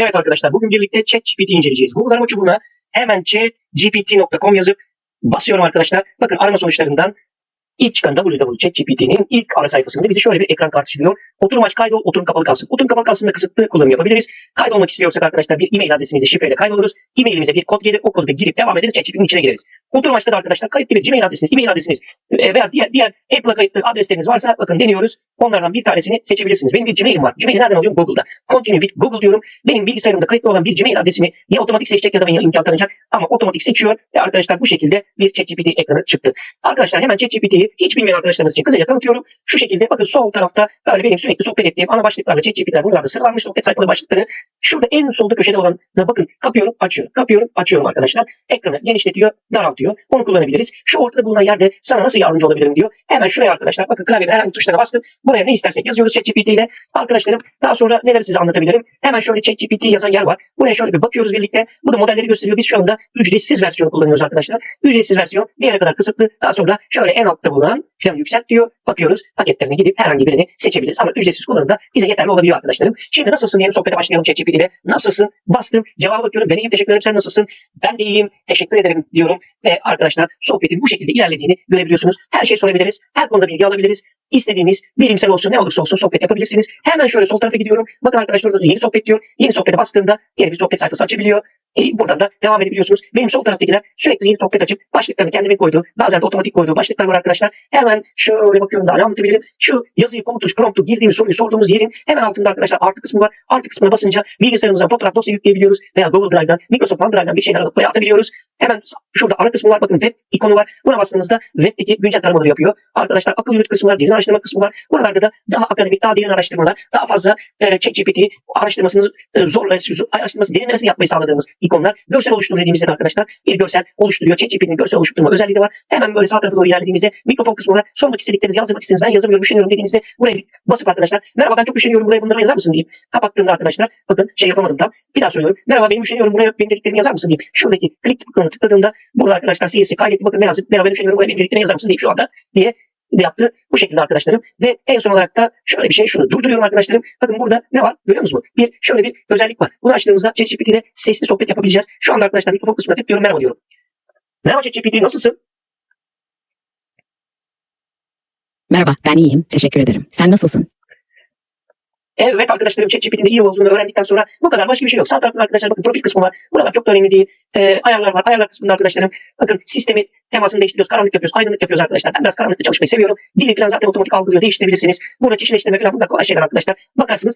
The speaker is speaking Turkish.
Evet arkadaşlar bugün birlikte ChatGPT inceleyeceğiz. Google arama çubuğuna hemen chatgpt.com yazıp basıyorum arkadaşlar. Bakın arama sonuçlarından ilk çıkan www.chatgpt'nin ilk ara sayfasında bizi şöyle bir ekran karşılıyor. Oturum aç kaydol, oturum kapalı kalsın. Oturum kapalı kalsın da kısıtlı kullanım yapabiliriz. Kaydolmak istiyorsak arkadaşlar bir e-mail adresimizi şifreyle kaydoluruz. E-mailimize bir kod gelir. O kodu da girip devam ederiz. ChatGPT'nin içine gireriz. Oturum açta da arkadaşlar kayıtlı bir Gmail adresiniz, e-mail adresiniz e, veya diğer, diğer Apple'a kayıtlı adresleriniz varsa bakın deniyoruz. Onlardan bir tanesini seçebilirsiniz. Benim bir Gmail'im var. Gmail'i nereden alıyorum? Google'da. Continue with Google diyorum. Benim bilgisayarımda kayıtlı olan bir Gmail adresimi ya otomatik seçecek ya da bana imkan tanıyacak ama otomatik seçiyor ve arkadaşlar bu şekilde bir ChatGPT ekranı çıktı. Arkadaşlar hemen ChatGPT'yi hiç bilmeyen arkadaşlarımız için kısaca tanıtıyorum. Şu şekilde bakın sol tarafta böyle benim sürekli sohbet ettiğim ana başlıklarla ChatGPT'ler buralarda sıralanmış sohbet sayfaları başlıkları. Şurada en solda köşede olan bakın kapıyorum açıyorum kapıyorum açıyorum arkadaşlar. Ekranı genişletiyor daraltıyor. Onu kullanabiliriz. Şu ortada bulunan yerde sana nasıl yardımcı olabilirim diyor. Hemen şuraya arkadaşlar bakın klavyenin herhangi tuşlara bastım. Buraya ne istersek yazıyoruz ChatGPT ile. Arkadaşlarım daha sonra neler size anlatabilirim. Hemen şöyle ChatGPT yazan yer var. Buraya şöyle bir bakıyoruz birlikte. Bu da modelleri gösteriyor. Biz şu anda ücretsiz versiyonu kullanıyoruz arkadaşlar. Ücretsiz versiyon bir yere kadar kısıtlı. Daha sonra şöyle en altta bulunan planı yükselt diyor. Bakıyoruz paketlerine gidip herhangi birini seçebiliriz. Ama ücretsiz kullanımda bize yeterli olabiliyor arkadaşlarım. Şimdi nasılsın diyelim sohbete başlayalım ChatGPT ile. Nasılsın? Bastım. Cevaba bakıyorum. Ben iyiyim. Teşekkür ederim. Sen nasılsın? Ben de iyiyim. Teşekkür ederim diyorum. Ve arkadaşlar sohbetin bu şekilde ilerlediğini görebiliyorsunuz. Her şey sorabiliriz. Her konuda bilgi alabiliriz. İstediğiniz bilimsel olsun ne olursa olsun sohbet yapabilirsiniz. Hemen şöyle sol tarafa gidiyorum. Bakın arkadaşlar yeni sohbet diyor. Yeni sohbete bastığımda yeni bir sohbet sayfası açabiliyor. E, buradan da devam edebiliyorsunuz. Benim sol taraftakiler sürekli yeni sohbet açıp başlıklarını kendime koyduğu, bazen de otomatik koyduğu başlıklar var arkadaşlar. Hemen şöyle bakıyorum daha ne anlatabilirim. Şu yazıyı, komutu, promptu girdiğimiz soruyu sorduğumuz yerin hemen altında arkadaşlar artı kısmı var. Artı kısmına basınca bilgisayarımıza fotoğraf dosya yükleyebiliyoruz veya Google Drive'dan, Microsoft OneDrive'dan bir şeyler alıp buraya atabiliyoruz. Hemen şurada ara kısmı var. Bakın web ikonu var. Buna bastığınızda webdeki güncel taramaları yapıyor. Arkadaşlar akıl yürüt kısmı var. Derin araştırma kısmı var. Buralarda da daha akademik, daha derin araştırmalar, daha fazla e, ChatGPT araştırmasını e, zorla, araştırması derinlemesine yapmayı sağladığımız ikonlar. Görsel oluştur dediğimizde de arkadaşlar bir görsel oluşturuyor. ChatGPT'nin görsel oluşturma özelliği de var. Hemen böyle sağ tarafa doğru ilerlediğimizde mikrofon kısmı var. Sormak istediklerinizi yazdırmak istediğiniz ben yazamıyorum, düşünüyorum dediğinizde buraya basıp arkadaşlar merhaba ben çok düşünüyorum buraya bunları yazar mısın deyip kapattığımda arkadaşlar bakın şey yapamadım tam. Bir daha söylüyorum. Merhaba benim düşünüyorum buraya benim dediklerimi yazar mısın deyip şuradaki klik butonuna tıkladığımda burada arkadaşlar CS'i kaydetti bakın ne yazıp merhaba benim düşünüyorum buraya benim dediklerimi yazar mısın deyip şu anda diye yaptı. Bu şekilde arkadaşlarım. Ve en son olarak da şöyle bir şey şunu durduruyorum arkadaşlarım. Bakın burada ne var? Görüyor musunuz? Bir şöyle bir özellik var. Bunu açtığımızda ChatGPT ile sesli sohbet yapabileceğiz. Şu anda arkadaşlar mikrofon kısmına tıklıyorum. Merhaba diyorum. Merhaba ChatGPT nasılsın? Merhaba, ben iyiyim. Teşekkür ederim. Sen nasılsın? Evet arkadaşlarım ChatGPT'nin de iyi olduğunu öğrendikten sonra bu kadar başka bir şey yok. Sağ tarafta arkadaşlar bakın profil kısmı var. Buralar çok da önemli değil. Ee, ayarlar var. Ayarlar kısmında arkadaşlarım bakın sistemi temasını değiştiriyoruz. Karanlık yapıyoruz. Aydınlık yapıyoruz arkadaşlar. Ben biraz karanlıkta çalışmayı seviyorum. Dili falan zaten otomatik algılıyor. Değiştirebilirsiniz. Burada kişileştirme falan bunlar kolay şeyler arkadaşlar. Bakarsınız